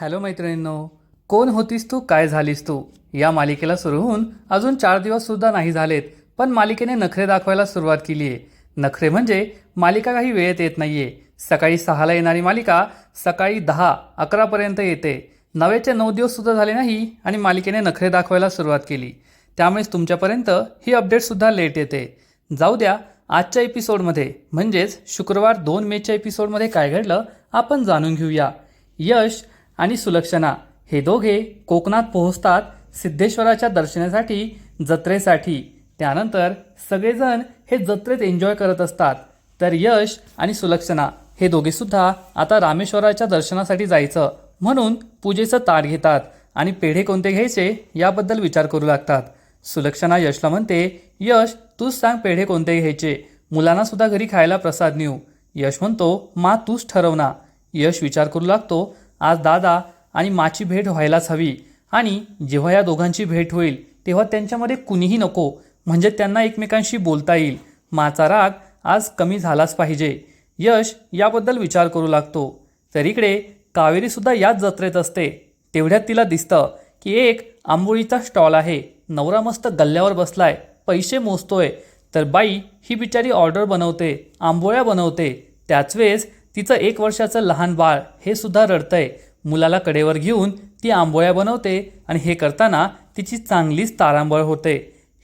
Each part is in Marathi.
हॅलो मैत्रिणींनो कोण होतीस तू काय झालीस तू? या मालिकेला सुरू होऊन अजून चार दिवससुद्धा नाही झालेत पण मालिकेने नखरे दाखवायला सुरुवात केली आहे. नखरे म्हणजे मालिका काही वेळेत येत नाही आहे सकाळी सहाला येणारी मालिका सकाळी दहा अकरापर्यंत येते. नवेचे नऊ दिवससुद्धा झाले नाही आणि मालिकेने नखरे दाखवायला सुरुवात केली. त्यामुळेच तुमच्यापर्यंत ही अपडेटसुद्धा लेट येते. जाऊ द्या आजच्या एपिसोडमध्ये म्हणजेच शुक्रवार दोन मेच्या एपिसोडमध्ये काय घडलं आपण जाणून घेऊया. यश आणि सुलक्षणा. हे दोघे कोकणात पोहोचतात सिद्धेश्वराच्या दर्शनासाठी जत्रेसाठी. त्यानंतर सगळेजण हे जत्रेत एन्जॉय करत असतात. तर यश आणि सुलक्षणा हे दोघेसुद्धा आता रामेश्वराच्या दर्शनासाठी जायचं म्हणून पूजेचं ताट घेतात आणि पेढे कोणते घ्यायचे याबद्दल विचार करू लागतात. सुलक्षणा यशला म्हणते यश तूच सांग पेढे कोणते घ्यायचे? मुलांना सुद्धा घरी खायला प्रसाद नेऊ. यश म्हणतो मा तूच ठरव ना. यश विचार करू लागतो आज दादा आणि माची भेट व्हायलाच हवी. आणि जेव्हा या दोघांची भेट होईल तेव्हा त्यांच्यामध्ये कुणीही नको म्हणजे त्यांना एकमेकांशी बोलता येईल. माचा राग आज कमी झालाच पाहिजे. यश याबद्दल विचार करू लागतो. तर इकडे कावेरीसुद्धा याच जत्रेत असते. तेवढ्यात तिला दिसतं की एक आंबोळीचा स्टॉल आहे. नवरा मस्त गल्ल्यावर बसलाय. पैसे मोजतोय. तर बाई ही बिचारी ऑर्डर बनवते आंबोळ्या बनवते. त्याच वेळेस तिचं एक वर्षाचं लहान बाळ हे सुद्धा रडतंय. मुलाला कडेवर घेऊन ती आंबोळ्या बनवते आणि हे करताना तिची चांगलीच तारांबळ होते.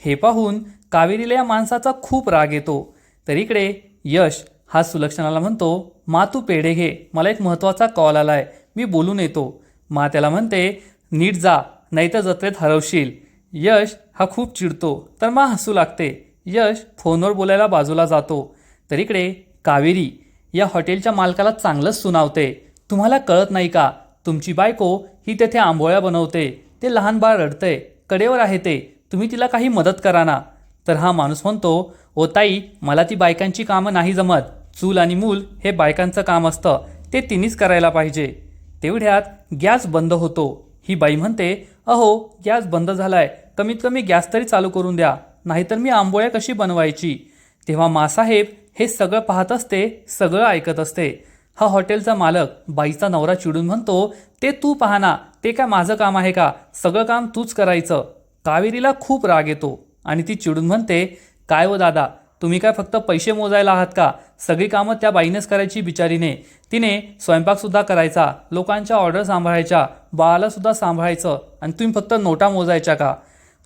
हे पाहून कावेरीला या माणसाचा खूप राग येतो. तर इकडे यश हा सुलक्षणाला म्हणतो मा तू पेढे घे. मला एक महत्त्वाचा कॉल आलाय. मी बोलून येतो. मा त्याला म्हणते नीट जा नाही तर जत्रेत हरवशील. यश हा खूप चिडतो तर मा हसू लागते. यश फोनवर बोलायला बाजूला जातो. तर इकडे कावेरी या हॉटेलच्या मालकाला चांगलंच सुनावते. तुम्हाला कळत नाही का? तुमची बायको ही तेथे आंबोळ्या बनवते. ते लहान बाळ रडतंय कडेवर आहे ते. तुम्ही तिला काही मदत करा ना. तर हा माणूस म्हणतो ओ ताई मला ती बायकांची कामं नाही जमत. चूल आणि मूल हे बायकांचं काम असतं. ते तिनेच करायला पाहिजे. तेवढ्यात गॅस बंद होतो. ही बाई म्हणते अहो गॅस बंद झालाय. कमीत कमी गॅस तरी चालू करून द्या. नाहीतर मी आंबोळ्या कशी बनवायची? तेव्हा मासाहेब हे सगळं पाहत असते सगळं ऐकत असते. हा हॉटेलचा मालक बाईचा नवरा चिडून म्हणतो ते तू पाहना ना ते काय माझं काम आहे का? सगळं काम तूच करायचं. कावेरीला खूप राग येतो आणि ती चिडून म्हणते काय व दादा तुम्ही काय फक्त पैसे मोजायला आहात का? सगळी कामं त्या बाईनेच करायची बिचारीने. तिने स्वयंपाकसुद्धा करायचा लोकांच्या ऑर्डर सांभाळायच्या बाळालासुद्धा सांभाळायचं आणि तुम्ही फक्त नोटा मोजायच्या का?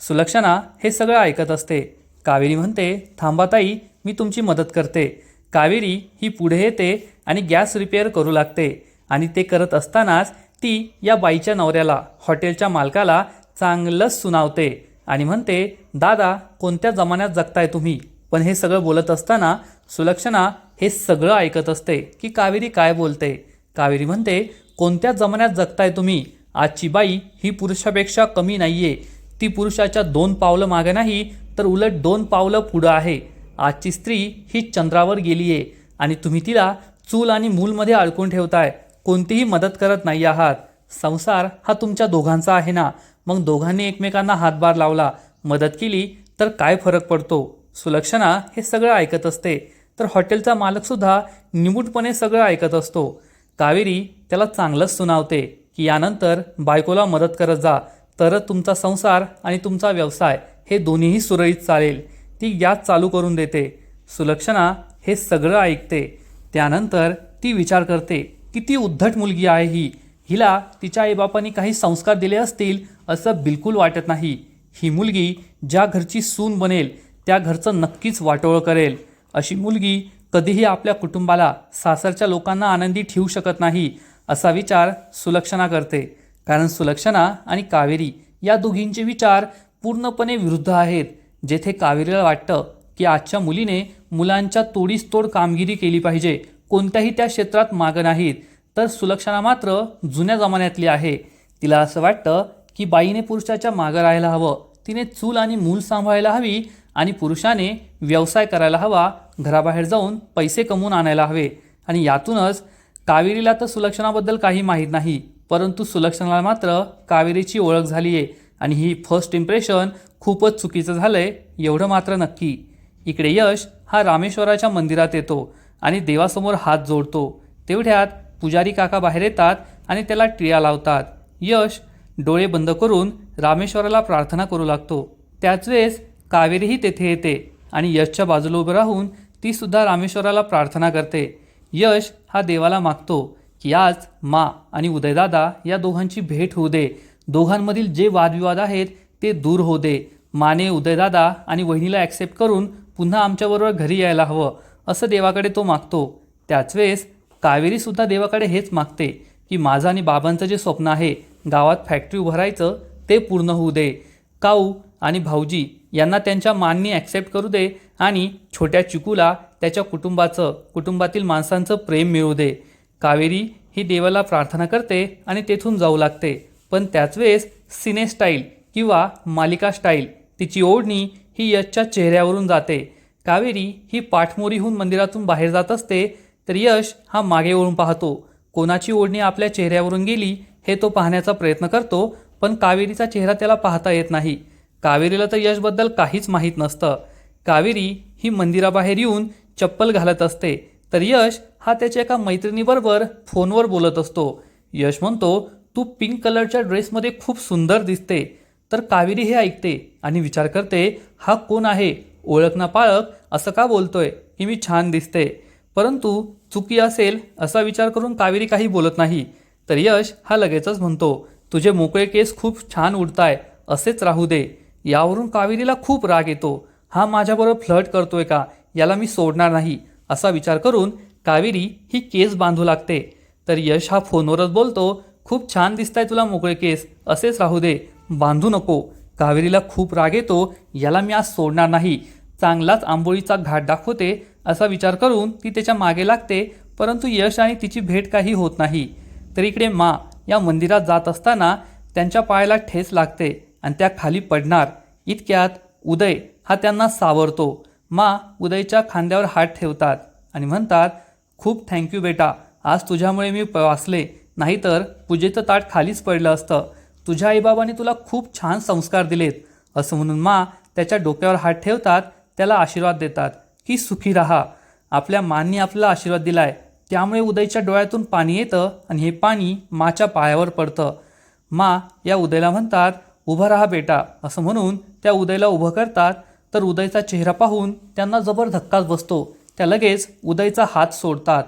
सुलक्षणा हे सगळं ऐकत असते. कावेरी म्हणते थांबाताई मी तुमची मदत करते. कावेरी ही पुढे येते आणि गॅस रिपेअर करू लागते आणि ते करत असतानाच ती या बाईच्या नवऱ्याला हॉटेलच्या मालकाला चांगलंच सुनावते आणि म्हणते दादा कोणत्या जमान्यात जगताय तुम्ही? पण हे सगळं बोलत असताना सुलक्षणा हे सगळं ऐकत असते की कावेरी काय बोलते. कावेरी म्हणते कोणत्या जमान्यात जगताय तुम्ही? आजची बाई ही पुरुषापेक्षा कमी नाहीये. ती पुरुषाच्या दोन पावलं मागे नाही तर उलट दोन पावलं पुढं आहे. आजची स्त्री ही चंद्रावर गेली आहे आणि तुम्ही तिला चूल आणि मूलमध्ये अडकून ठेवताय. कोणतीही मदत करत नाही आहात. संसार हा तुमच्या दोघांचा आहे ना? मग दोघांनी एकमेकांना हातभार लावला. मदत केली तर काय फरक पडतो? सुलक्षणा हे सगळं ऐकत असते. तर हॉटेलचा मालकसुद्धा निमूटपणे सगळं ऐकत असतो. कावेरी त्याला चांगलंच सुनावते की यानंतर बायकोला मदत करत जा. तरच तुमचा संसार आणि तुमचा व्यवसाय हे दोन्हीही सुरळीत चालेल. ती गॅस चालू करून देते. सुलक्षणा हे सगळं ऐकते. त्यानंतर ती विचार करते की ती उद्धट मुलगी आहे ही. हिला तिच्या आईबापांनी काही संस्कार दिले असतील असं बिलकुल वाटत नाही. ही मुलगी ज्या घरची सून बनेल त्या घरचं नक्कीच वाटोळ करेल. अशी मुलगी कधीही आपल्या कुटुंबाला सासरच्या लोकांना आनंदी ठेवू शकत नाही असा विचार सुलक्षणा करते. कारण सुलक्षणा आणि कावेरी या दोघींचे विचार पूर्णपणे विरुद्ध आहेत. जेथे कावेरीला वाटतं की आजच्या मुलीने मुलांच्या तोडीस तोड कामगिरी केली पाहिजे कोणत्याही त्या क्षेत्रात मागं नाहीत तर सुलक्षणा मात्र जुन्या जमान्यातली आहे. तिला असं वाटतं की बाईने पुरुषाच्या मागं राहायला हवं. तिने चूल आणि मूल सांभाळायला हवी आणि पुरुषाने व्यवसाय करायला हवा घराबाहेर जाऊन पैसे कमवून आणायला हवे. आणि यातूनच कावेरीला तर सुलक्षणाबद्दल काही माहीत नाही परंतु सुलक्षणाला मात्र कावेरीची ओळख झाली आहे आणि ही फर्स्ट इम्प्रेशन खूपच चुकीचं झालं आहे एवढं मात्र नक्की. इकडे यश हा रामेश्वराच्या मंदिरात येतो आणि देवासमोर हात जोडतो. तेवढ्यात पुजारी काका बाहेर येतात आणि त्याला टिळा लावतात. यश डोळे बंद करून रामेश्वराला प्रार्थना करू लागतो. त्याच वेळेस कावेरीही तेथे येते आणि यशच्या बाजूला उभं राहून ती सुद्धा रामेश्वराला प्रार्थना करते. यश हा देवाला मागतो की आज मा आणि उदयदादा या दोघांची भेट होऊ दे. दोघांमधील जे वादविवाद आहेत ते दूर होऊ दे. माने उदयदादा आणि वहिनीला ॲक्सेप्ट करून पुन्हा आमच्याबरोबर घरी यायला हवं असं देवाकडे तो मागतो. त्याच वेळेस कावेरीसुद्धा देवाकडे हेच मागते की माझं आणि बाबांचं जे स्वप्न आहे गावात फॅक्टरी उभारायचं ते पूर्ण होऊ दे. काऊ आणि भाऊजी यांना त्यांच्या माननी ॲक्सेप्ट करू दे आणि छोट्या चिकूला त्याच्या कुटुंबाचं कुटुंबातील माणसांचं प्रेम मिळू दे. कावेरी ही देवाला प्रार्थना करते आणि तेथून जाऊ लागते. पण त्याच वेळेस सिने स्टाईल किंवा मालिका स्टाईल तिची ओढणी ही यशच्या चेहऱ्यावरून जाते. कावेरी ही पाठमोरीहून मंदिरातून बाहेर जात असते तर यश हा मागे वळून पाहतो. कोणाची ओढणी आपल्या चेहऱ्यावरून गेली हे तो पाहण्याचा प्रयत्न करतो पण कावेरीचा चेहरा त्याला पाहता येत नाही. कावेरीला तर यशबद्दल काहीच माहीत नसतं. कावेरी ही मंदिराबाहेर येऊन चप्पल घालत असते तर यश हा त्याच्या एका मैत्रिणीबरोबर फोनवर बोलत असतो. यश म्हणतो तू पिंक कलरच्या ड्रेसमध्ये खूप सुंदर दिसते तर कावेरी हे ऐकते आणि विचार करते हा कोण आहे? ओळख ना पाळक असं का बोलतोय? की मी छान दिसते. परंतु चुकी असेल असा विचार करून कावेरी काही बोलत नाही. तर यश हा लगेचच म्हणतो तुझे मोकळे केस खूप छान उडताय असेच राहू दे. यावरून कावेरीला खूप राग येतो. हा माझ्याबरोबर फ्लट करतोय का? याला मी सोडणार नाही. असा विचार करून कावेरी ही केस बांधू लागते. तर यश हा फोनवरच बोलतो खूप छान दिसताय तुला मोकळे केस. असेच राहू दे. बांधू नको. कावेरीला खूप राग येतो. याला मी आज सोडणार नाही. चांगलाच आंबोळीचा घाट दाखवते असा विचार करून ती त्याच्यामागे लागते परंतु यश आणि तिची भेट काही होत नाही. तर इकडे मा या मंदिरात जात असताना त्यांच्या पायाला ठेस लागते आणि त्या खाली पडणार. इतक्यात उदय हा त्यांना सावरतो. मा उदयच्या खांद्यावर हात ठेवतात आणि म्हणतात खूप थँक्यू बेटा. आज तुझ्यामुळे मी प- वाचले नाहीतर पूजेचं ताट खालीच पडलं असतं. तुझ्या आईबाबांनी तुला खूप छान संस्कार दिलेत. असं म्हणून मा त्याच्या डोक्यावर हात ठेवतात त्याला आशीर्वाद देतात. की सुखी राहा. आपल्या मांनी आपला आशीर्वाद दिलाय. त्यामुळे उदयच्या डोळ्यातून पाणी येतं आणि हे पाणी माच्या पायावर पडतं. मा या उदयला म्हणतात उभं राहा बेटा. असं म्हणून त्या उदयला उभं करतात. तर उदयचा चेहरा पाहून त्यांना जबर धक्काच बसतो. त्या लगेच उदयचा हात सोडतात.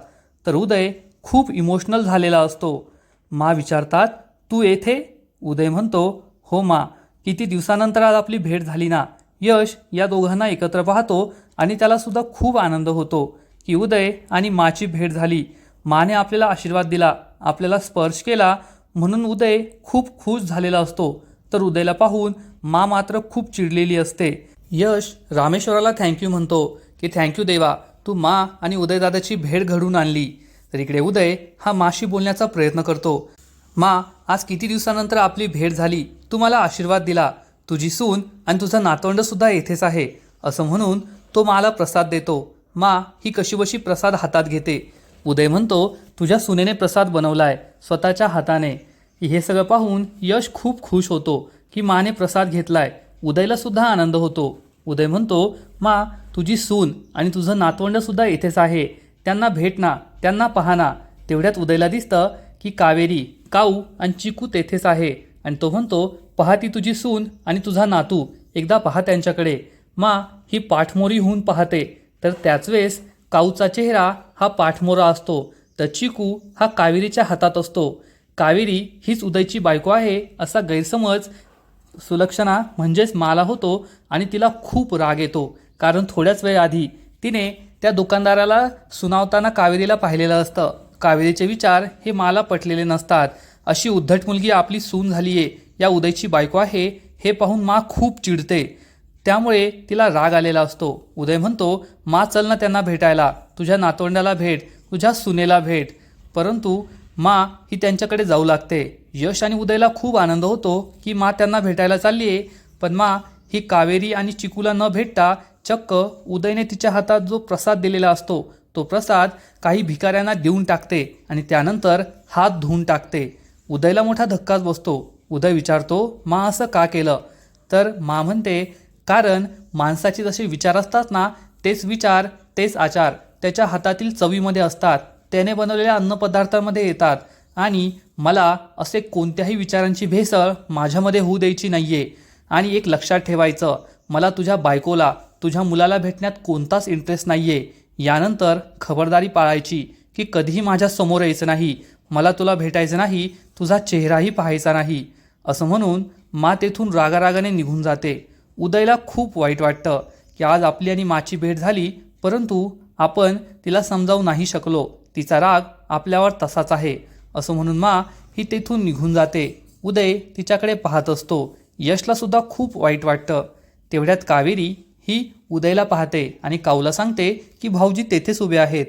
तर उदय खूप इमोशनल झालेला असतो. मा विचारतात तू येथे? उदय म्हणतो हो मा किती दिवसानंतर आज आपली भेट झाली ना. यश या दोघांना एकत्र पाहतो आणि त्यालासुद्धा खूप आनंद होतो की उदय आणि माची भेट झाली. माने आपल्याला आशीर्वाद दिला आपल्याला स्पर्श केला. म्हणून उदय खूप खुश झालेला असतो. तर उदयला पाहून मा मात्र खूप चिडलेली असते. यश रामेश्वराला थँक्यू म्हणतो की थँक्यू देवा तू मा आणि उदयदादाची भेट घडून आणली. तर इकडे उदय हा माशी बोलण्याचा प्रयत्न करतो. मा आज किती दिवसानंतर आपली भेट झाली? तू मला आशीर्वाद दिला. तुझी सून आणि तुझा नातवंडसुद्धा येथेच आहे. असं म्हणून तो मला प्रसाद देतो. मा ही कशीबशी प्रसाद हातात घेते. उदय म्हणतो तुझ्या सुनेने प्रसाद बनवलाय स्वतःच्या हाताने. हे सगळं पाहून यश खूप खुश होतो की माने प्रसाद घेतलाय. उदयला सुद्धा आनंद होतो. उदय म्हणतो मा तुझी सून आणि तुझं नातवंडसुद्धा येथेच आहे. त्यांना भेट ना. त्यांना पाहना तेवढ्यात उदयला दिसतं की कावेरी काऊ आणि चिकू तेथेच आहे. आणि तो म्हणतो पहा ती तुझी सून आणि तुझा नातू एकदा पहा त्यांच्याकडे. मा ही पाठमोरी होऊन पाहते. तर त्याच वेळेस काऊचा चेहरा हा पाठमोरा असतो. तर चिकू हा कावेरीच्या हातात असतो. कावेरी हीच उदयची बायको आहे असा गैरसमज सुलक्षणा म्हणजेच माला होतो आणि तिला खूप राग येतो. कारण थोड्याच वेळ आधी तिने त्या दुकानदाराला सुनावताना कावेरीला पाहिलेलं असतं. कावेरीचे विचार हे माला पटलेले नसतात. अशी उद्धट मुलगी आपली सून झाली आहे या उदयची बायको आहे हे पाहून मा खूप चिडते. त्यामुळे तिला राग आलेला असतो. उदय म्हणतो मा चल ना त्यांना भेटायला. तुझ्या नातवंडाला भेट तुझ्या सुनेला भेट. परंतु मा ही त्यांच्याकडे जाऊ लागते. यश आणि उदयला खूप आनंद होतो की मा त्यांना भेटायला चालली आहे पण मा ही कावेरी आणि चिकूला न भेटता चक्क उदयने तिच्या हातात जो प्रसाद दिलेला असतो तो प्रसाद काही भिकाऱ्यांना देऊन टाकते आणि त्यानंतर हात धुवून टाकते. उदयला मोठा धक्काच बसतो. उदय विचारतो मा असं का केलं? तर मा म्हणते कारण माणसाचे जसे विचार असतात ना तेच विचार तेच आचार त्याच्या हातातील चवीमध्ये असतात. त्याने बनवलेल्या अन्नपदार्थामध्ये येतात. आणि मला असे कोणत्याही विचारांची भेसळ माझ्यामध्ये होऊ द्यायची नाही आहे आणि एक लक्षात ठेवायचं मला तुझ्या बायकोला तुझ्या मुलाला भेटण्यात कोणताच इंटरेस्ट नाही आहे यानंतर खबरदारी पाळायची की कधीही माझ्यासमोर यायचं नाही. मला तुला भेटायचं नाही तुझा चेहराही पाहायचा नाही. असं म्हणून मा तेथून रागारागाने निघून जाते. उदयला खूप वाईट वाटतं की आज आपली आणि माची भेट झाली परंतु आपण तिला समजावू नाही शकलो. तिचा राग आपल्यावर तसाच आहे. असं म्हणून मा ही तेथून निघून जाते. उदय तिच्याकडे पाहत असतो. यशलासुद्धा खूप वाईट वाटतं. तेवढ्यात कावेरी ही उदयला पाहते आणि काऊला सांगते की भाऊजी तेथेच उभे आहेत.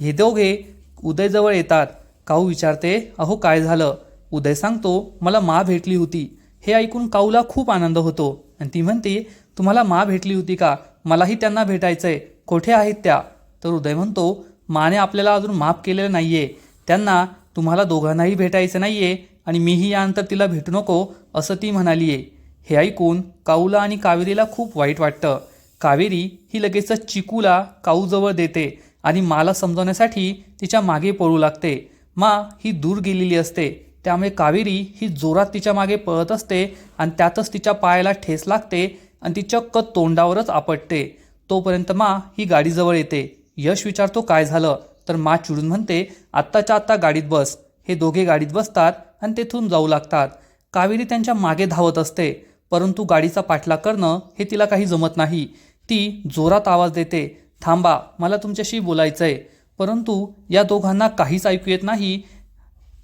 हे दोघे उदयजवळ येतात. काऊ विचारते अहो काय झालं? उदय सांगतो मला मा भेटली होती. हे ऐकून काऊला खूप आनंद होतो आणि ती म्हणते तुम्हाला मा भेटली होती का? मलाही त्यांना भेटायचं आहे कोठे आहेत त्या? तर उदय म्हणतो माने आपल्याला अजून माफ केलेलं नाही आहे त्यांना तुम्हाला दोघांनाही भेटायचं नाही आहे आणि मीही यानंतर तिला भेटू नको असं ती म्हणाली आहे हे ऐकून काऊला आणि कावेरीला खूप वाईट वाटतं. कावेरी ही लगेचच चिकूला काऊजवळ देते आणि माला समजवण्यासाठी तिच्यामागे पळू लागते. मा ही दूर गेलेली असते. त्यामुळे कावेरी ही जोरात तिच्यामागे पळत असते आणि त्यातच तिच्या पायाला ठेस लागते आणि ती चक्क तोंडावरच आपटते. तोपर्यंत मा ही गाडीजवळ येते. यश विचारतो काय झालं? तर मा चिडून म्हणते आत्ताच्या आत्ता गाडीत बस. हे दोघे गाडीत बसतात आणि तेथून जाऊ लागतात. कावेरी त्यांच्या मागे धावत असते. परंतु गाडीचा पाठलाग करणं हे तिला काही जमत नाही. ती जोरात आवाज देते थांबा मला तुमच्याशी बोलायचं आहे परंतु या दोघांना काहीच ऐकू येत नाही.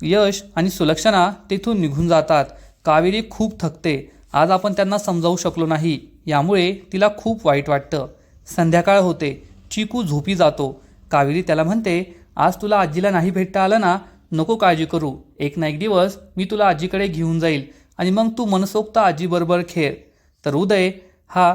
यश आणि सुलक्षणा तेथून निघून जातात. कावेरी खूप थकते. आज आपण त्यांना समजावू शकलो नाही. यामुळे तिला खूप वाईट वाटतं. संध्याकाळ होते. चिकू झोपी जातो. कावेरी त्याला म्हणते आज तुला आजीला नाही भेटता आलं ना? नको काळजी करू. एक ना एक दिवस मी तुला आजीकडे घेऊन जाईल. आणि मग तू मनसोक्त आजीबरोबर खेळ. तर उदय हा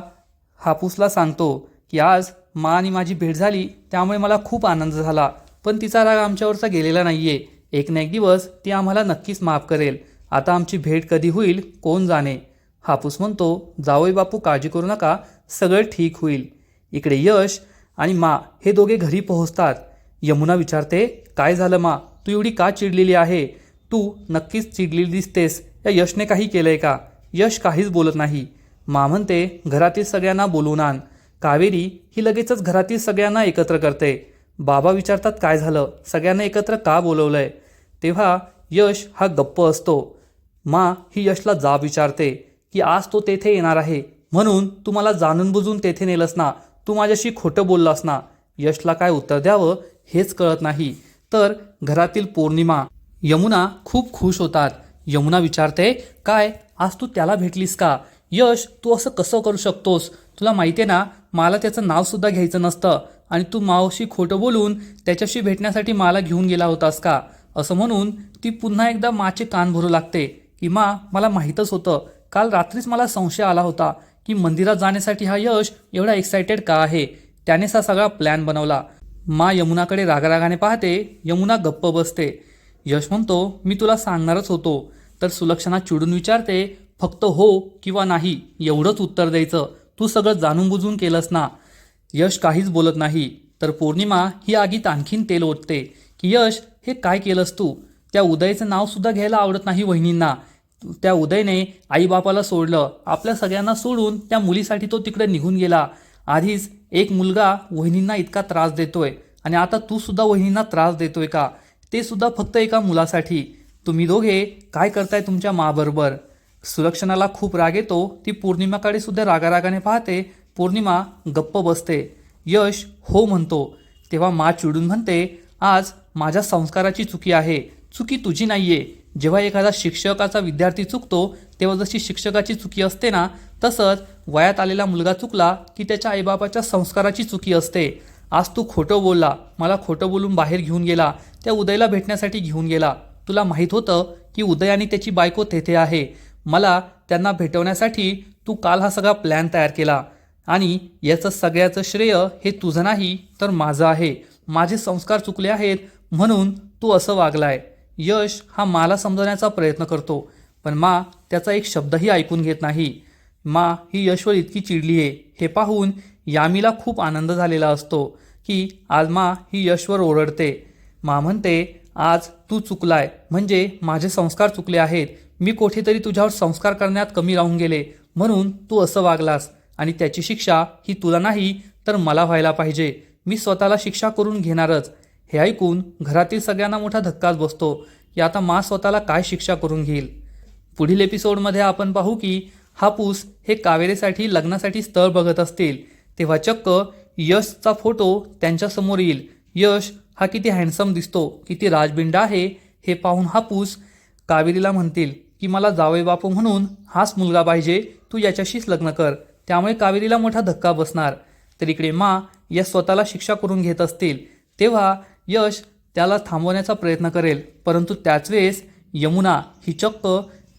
हापूसला सांगतो की आज मा आणि माझी भेट झाली त्यामुळे मला खूप आनंद झाला. पण तिचा राग आमच्यावरचा गेलेला नाही आहे एक ना एक दिवस ती आम्हाला नक्कीच माफ करेल. आता आमची भेट कधी होईल कोण जाणे? हापूस म्हणतो जावई बापू काळजी करू नका सगळं ठीक होईल. इकडे यश आणि मा हे दोघे घरी पोहोचतात. यमुना विचारते काय झालं मा? तू एवढी का चिडलेली आहे? तू नक्कीच चिडलेली दिसतेस. या यशने काही केलंय का? यश काहीच बोलत नाही. मा म्हणते घरातील सगळ्यांना बोलवून आण. कावेरी ही लगेचच घरातील सगळ्यांना एकत्र करते. बाबा विचारतात काय झालं? सगळ्यांना एकत्र का बोलवलंय? तेव्हा यश हा गप्प असतो. मा ही यशला जाब विचारते की आज तो तेथे येणार आहे. म्हणून तू मला जाणून बुजून तेथे नेलंस ना. तू माझ्याशी खोटं बोललास ना. यशला काय उत्तर द्यावं हेच कळत नाही. तर घरातील पौर्णिमा यमुना खूप खुश होतात. यमुना विचारते काय आज तू त्याला भेटलीस का? यश तू असं कसं करू शकतोस? तुला माहिती आहे ना मला त्याचं नावसुद्धा घ्यायचं नसतं आणि तू मावशी खोटं बोलून त्याच्याशी भेटण्यासाठी मला घेऊन गेला होतास का? असं म्हणून ती पुन्हा एकदा माचे कान भरू लागते. की मा मला माहीतच होतं. काल रात्रीच मला संशय आला होता की मंदिरात जाण्यासाठी हा यश एवढा एक्सायटेड का आहे? त्यानेच हा सगळा प्लॅन बनवला. मा यमुनाकडे रागारागाने पाहते यमुना गप्प बसते. यश म्हणतो मी तुला सांगणारच होतो. तर सुलक्षणा चिडून विचारते फक्त हो किंवा नाही एवढंच उत्तर द्यायचं. तू सगळं जाणून बुजून केलंस ना. यश काहीच बोलत नाही. तर पौर्णिमा ही आगीत आणखीन तेल ओतते. की यश हे काय केलंस तू? त्या उदयचं नावसुद्धा घ्यायला आवडत नाही वहिनींना. त्या उदयने आईबापाला सोडलं. आपल्या सगळ्यांना सोडून त्या मुलीसाठी तो तिकडे निघून गेला. आधीच एक मुलगा वहिनींना इतका त्रास देतोय. आणि आता तू सुद्धा वहिनींना त्रास देतोय का? ते सुद्धा फक्त एका मुलासाठी. तुम्ही दोघे काय करताय तुमच्या माबरोबर सुलक्षणाला खूप राग येतो ती पौर्णिमाकडे सुद्धा रागारागाने पाहते पौर्णिमा गप्प बसते. यश हो म्हणतो. तेव्हा मा चिडून म्हणते आज माझ्या संस्काराची चुकी आहे. चुकी तुझी नाही आहे जेव्हा एखादा शिक्षकाचा विद्यार्थी चुकतो तेव्हा जशी शिक्षकाची चुकी असते ना तसंच वयात आलेला मुलगा चुकला की त्याच्या आईबापाच्या संस्काराची चुकी असते. आज तू खोटं बोलला. मला खोटं बोलून बाहेर घेऊन गेला. त्या उदयला भेटण्यासाठी घेऊन गेला. तुला माहीत होतं की उदय आणि त्याची बायको तेथे आहे. मला त्यांना भेटवण्यासाठी तू काल हा सगळा प्लॅन तयार केला. आणि याचं सगळ्याचं श्रेय हे तुझं नाही तर माझं आहे. माझे संस्कार चुकले आहेत म्हणून तू असं वागलाय. यश हा मला समजवण्याचा प्रयत्न करतो पण मा त्याचा एक शब्दही ऐकून घेत नाही. मा ही यशवर इतकी चिडली आहे. हे पाहून यामीला खूप आनंद झालेला असतो की आज मा ही यशवर ओरडते. मा म्हणते आज तू चुकलाय. म्हणजे माझे संस्कार चुकले आहेत. मी कोठेतरी तुझ्यावर संस्कार करण्यात कमी राहून गेले. म्हणून तू असं वागलास. आणि त्याची शिक्षा ही तुला नाही तर मला व्हायला पाहिजे. मी स्वतःला शिक्षा करून घेणारच. हे ऐकून घरातील सगळ्यांना मोठा धक्काच बसतो. की आता मा स्वतःला काय शिक्षा करून घेईल? पुढील एपिसोडमध्ये आपण पाहू की हापूस हे कावेरीसाठी लग्नासाठी स्थळ बघत असतील. तेव्हा चक्क यशचा फोटो त्यांच्यासमोर येईल. यश हा किती हँडसम दिसतो किती राजबिंडा आहे हे पाहून हापूस कावेरीला म्हणतील की मला जावई बापू म्हणून हाच मुलगा पाहिजे तू याच्याशीच लग्न कर. त्यामुळे कावेरीला मोठा धक्का बसणार. तर इकडे मा यश स्वतःला शिक्षा करून घेत असतील तेव्हा यश त्याला थांबवण्याचा प्रयत्न करेल. परंतु त्याच वेळेस यमुना ही चक्क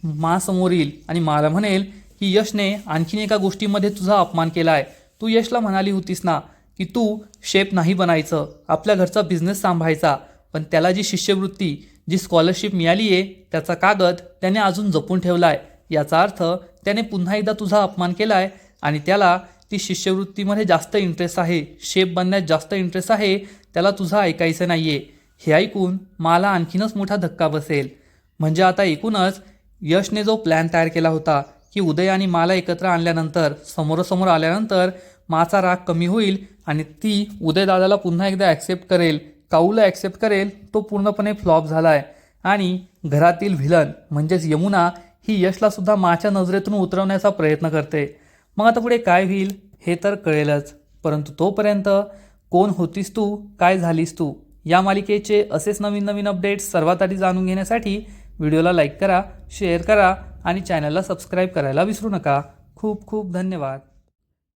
मासमोर येईल आणि मला म्हणेल की यशने आणखीन एका गोष्टीमध्ये तुझा अपमान केला आहे तू यशला म्हणाली होतीस ना की तू शेप नाही बनायचं आपल्या घरचा बिझनेस सांभाळायचा पण त्याला जी शिष्यवृत्ती जी स्कॉलरशिप मिळाली आहे त्याचा कागद त्याने अजून जपून ठेवला आहे याचा अर्थ त्याने पुन्हा एकदा तुझा अपमान केला आहे आणि त्याला ती शिष्यवृत्तीमध्ये जास्त इंटरेस्ट आहे शेप बनण्यात जास्त इंटरेस्ट आहे त्याला तुझं ऐकायचं नाही आहे हे ऐकून मला आणखीनच मोठा धक्का बसेल. म्हणजे आता एकूणच यशने जो प्लॅन तयार केला होता की उदय आणि माला एकत्र आणल्यानंतर समोरासमोर आल्यानंतर माचा राग कमी होईल आणि ती उदयदादाला पुन्हा एकदा ॲक्सेप्ट करेल. काऊला ॲक्सेप्ट करेल? तो पूर्णपणे फ्लॉप झाला आहे आणि घरातील व्हिलन म्हणजेच यमुना ही यशलासुद्धा माच्या नजरेतून उतरवण्याचा प्रयत्न करते. मग आता पुढे काय होईल? हे तर कळेलच. परंतु तोपर्यंत कोण होतीस तू? काय झालीस तू? या मालिकेचे असेच नवीन नवीन अपडेट्स सर्वात आधी जाणून घेण्यासाठी व्हिडिओला लाईक करा शेअर करा आणि चॅनलला सबस्क्राईब करायला विसरू नका. खूप खूप धन्यवाद.